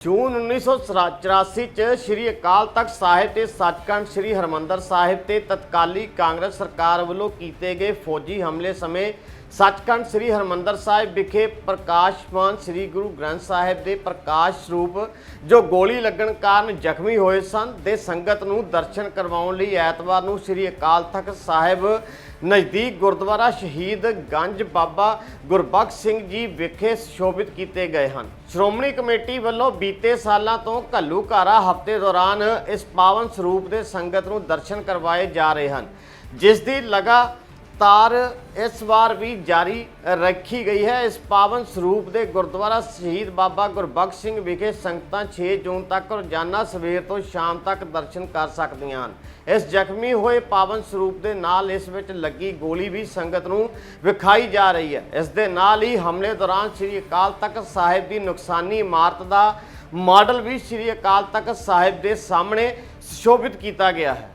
ਜੂਨ 1984 ਚ ਸ੍ਰੀ ਅਕਾਲ ਤਖਤ ਸਾਹਿਬ ਤੇ ਸੱਚਖੰਡ ਸ੍ਰੀ ਹਰਮੰਦਰ ਸਾਹਿਬ ਤੇ ਤਤਕਾਲੀ ਕਾਂਗਰਸ ਸਰਕਾਰ ਵੱਲੋਂ ਕੀਤੇ ਗਏ ਫੌਜੀ ਹਮਲੇ ਸਮੇਂ ਸੱਚਖੰਡ ਸ੍ਰੀ ਹਰਮੰਦਰ ਸਾਹਿਬ ਵਿਖੇ ਪ੍ਰਕਾਸ਼ਮਾਨ ਸ੍ਰੀ ਗੁਰੂ ਗ੍ਰੰਥ ਸਾਹਿਬ ਦੇ ਪ੍ਰਕਾਸ਼ ਸਰੂਪ ਜੋ ਗੋਲੀ ਲੱਗਣ ਕਾਰਨ ਜ਼ਖਮੀ ਹੋਏ ਸਨ, ਦੇ ਸੰਗਤ ਨੂੰ ਦਰਸ਼ਨ ਕਰਵਾਉਣ ਲਈ ਐਤਵਾਰ ਨੂੰ ਸ੍ਰੀ ਅਕਾਲ ਤਖਤ ਸਾਹਿਬ ਨਜ਼ਦੀਕ ਗੁਰਦੁਆਰਾ ਸ਼ਹੀਦ ਗੰਜ ਬਾਬਾ ਗੁਰਬਖਸ਼ ਸਿੰਘ ਜੀ ਵਿਖੇ ਸ਼ੋਭਿਤ ਕੀਤੇ ਗਏ ਹਨ। ਸ਼੍ਰੋਮਣੀ ਕਮੇਟੀ ਵੱਲੋਂ ਬੀਤੇ ਸਾਲਾਂ ਤੋਂ ਘੱਲੂਘਾਰਾ ਹਫ਼ਤੇ ਦੌਰਾਨ ਇਸ ਪਾਵਨ ਸਰੂਪ ਦੇ ਸੰਗਤ ਨੂੰ ਦਰਸ਼ਨ ਕਰਵਾਏ ਜਾ ਰਹੇ ਹਨ, ਜਿਸ ਦੀ ਲਗਾ ਲਗਾਤਾਰ ਇਸ ਵਾਰ ਵੀ ਜਾਰੀ ਰੱਖੀ ਗਈ ਹੈ। ਇਸ ਪਾਵਨ ਸਰੂਪ ਦੇ ਗੁਰਦੁਆਰਾ ਸ਼ਹੀਦ ਬਾਬਾ ਗੁਰਬਖਸ਼ ਸਿੰਘ ਵਿਖੇ ਸੰਗਤਾਂ 6 ਜੂਨ ਤੱਕ ਰੋਜ਼ਾਨਾ ਸਵੇਰ ਤੋਂ ਸ਼ਾਮ ਤੱਕ ਦਰਸ਼ਨ ਕਰ ਸਕਦੀਆਂ ਹਨ। ਇਸ ਜ਼ਖਮੀ ਹੋਏ ਪਾਵਨ ਸਰੂਪ ਦੇ ਨਾਲ ਇਸ ਵਿੱਚ ਲੱਗੀ ਗੋਲੀ ਵੀ ਸੰਗਤ ਨੂੰ ਵਿਖਾਈ ਜਾ ਰਹੀ ਹੈ। ਇਸ ਦੇ ਨਾਲ ਹੀ ਹਮਲੇ ਦੌਰਾਨ ਸ੍ਰੀ ਅਕਾਲ ਤਖਤ ਸਾਹਿਬ ਦੀ ਨੁਕਸਾਨੀ ਇਮਾਰਤ ਦਾ ਮਾਡਲ ਵੀ ਸ੍ਰੀ ਅਕਾਲ ਤਖਤ ਸਾਹਿਬ ਦੇ ਸਾਹਮਣੇ ਸ਼ੋਭਿਤ ਕੀਤਾ ਗਿਆ ਹੈ।